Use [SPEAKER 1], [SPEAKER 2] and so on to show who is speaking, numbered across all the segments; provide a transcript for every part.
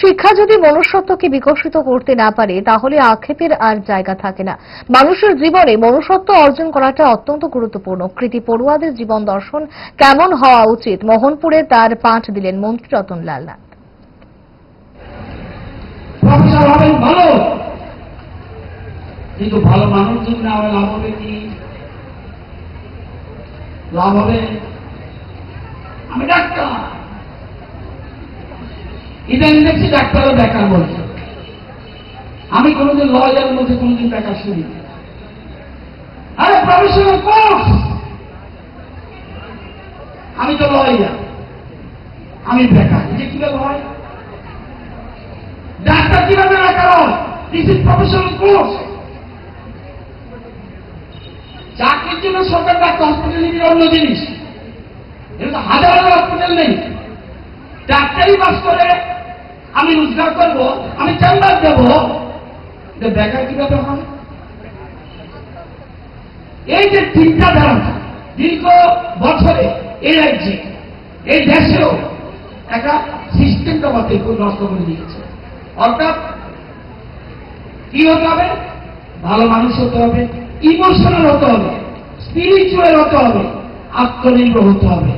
[SPEAKER 1] শিক্ষা যদি মনুষ্যত্বকে বিকশিত করতে না পারে, তাহলে আক্ষেপের আর জায়গা থাকে না। মানুষের জীবনে মনুষ্যত্ব অর্জন করাটা অত্যন্ত গুরুত্বপূর্ণ। কৃতি পড়ুয়াদের জীবন দর্শন কেমন হওয়া উচিত? মোহনপুরে তার পাঠ দিলেন মন্ত্রী রতন লাল নাথ।
[SPEAKER 2] কিন্তু ভালো মানুষ যদি না লাভ হবে কি? লাভ হবে? আমি ডাক্তার। ইদানিং দেখছি ডাক্তারও বেকার বলছে আমি কোনোদিন লয়ারের মধ্যে কোনোদিন বেকার শুনি আরে প্রফেশনাল কোর্স আমি তো লয়ার আমি বেকার এটা কীভাবে হয়? ডাক্তার কীভাবে বেকার হয় দিস ইজ প্রফেশনাল কোর্স চাকরির জন্য সরকার ডাক্তার হসপিটাল নিবি অন্য জিনিস। এটা হাজার হাজার হসপিটাল নেই। ডাক্তারি বাস করে আমি রোজগার করব, আমি চেম্বার দেবো। দেখা কীভাবে হয়? এই যে চিন্তাধারা দীর্ঘ বছরে এই রাজ্যে, এই দেশেও একটা সিস্টেমটা মতে নষ্ট করে দিয়েছে। অর্থাৎ কি হতে হবে? ভালো মানুষ হতে হবে ইমোশনাল হতে হবে স্পিরিচুয়াল হতে হবে, আত্মনির্ভর হতে হবে,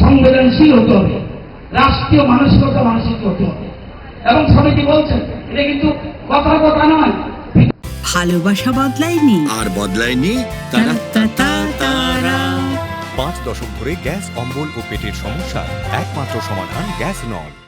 [SPEAKER 2] সংবেদনশীল হতে হবে, রাষ্ট্রীয় মানসিকতা মানসিক হতে হবে। এবং সমিতি বলছেন এটা কিন্তু কথার কথা নয়।
[SPEAKER 3] ভালোবাসা বদলায়নি।
[SPEAKER 4] আর বদলায়নি তারা।
[SPEAKER 3] তারা।
[SPEAKER 5] পাঁচ দশক ধরে গ্যাস অম্বল ও পেটের সমস্যা একমাত্র সমাধান গ্যাস নল।